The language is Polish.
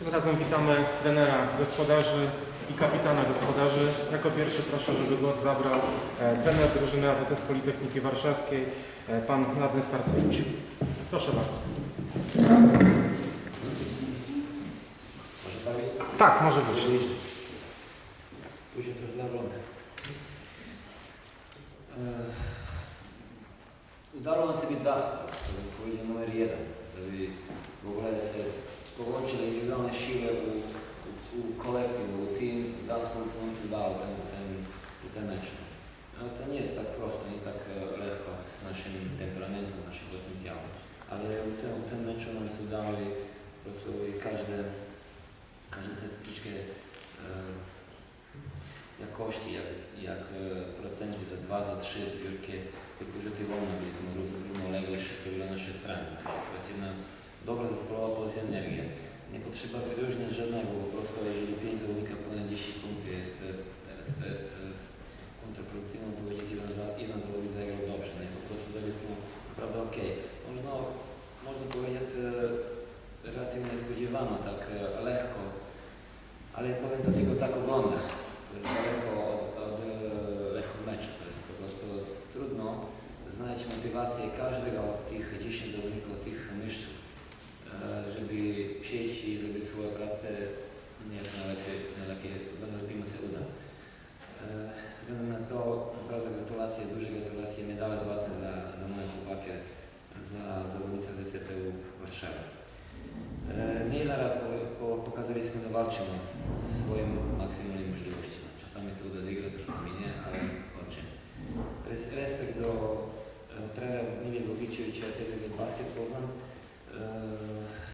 Tym razem witamy trenera gospodarzy i kapitana gospodarzy. Jako pierwszy proszę, żeby głos zabrał e, trener drużyny AZS Politechniki Warszawskiej, e, pan Ladny Starcewicz. Proszę bardzo. Tak, może być. później też nagląda. Udało nam być zastęp, to powiedział numer jeden, żeby w ogóle siły u, u, u kolektywu, u team, zespół funkcjonował ten, ten, ten mecz. No, to nie jest tak prosto, nie tak e, lekko z naszym temperamentem, naszym potencjałem, ale w tym, w tym meczu nam się udało i po prostu każde, każde troszeczkę e, jakości, jak, jak e, procenty za 2, za 3 zbiórki, tylko rzuty wolne byliśmy ró- równolegle, wszystko na naszej stronie. To jest jedna dobra zespołowa pozycja energii. Nie potrzeba wyróżniać żadnego, po prostu jeżeli 5 zawodników ponad 10 punktów jest, e, to jest, to jest e, kontrproduktywne powiedzieć, jeden, za, jeden zawodnik zagrał dobrze, nie? po prostu byliśmy naprawdę ok. Można, można powiedzieć relatywnie spodziewano, tak e, lekko, ale powiem to tylko tak ogląda. nie należy, należy, nalepimy się uda. Względu na to naprawdę gratulacje, duże gratulacje, medale złote za, za moje chłopakę, za zawodnicę DCPU Warszawy. Nie na raz po, po, pokazaliśmy, że walczymy swoją maksymalną możliwością. Czasami się uda wygrać, czasami nie, ale walczymy. Respekt do e, trenera Miliego Biczewicza, tego basketbowego.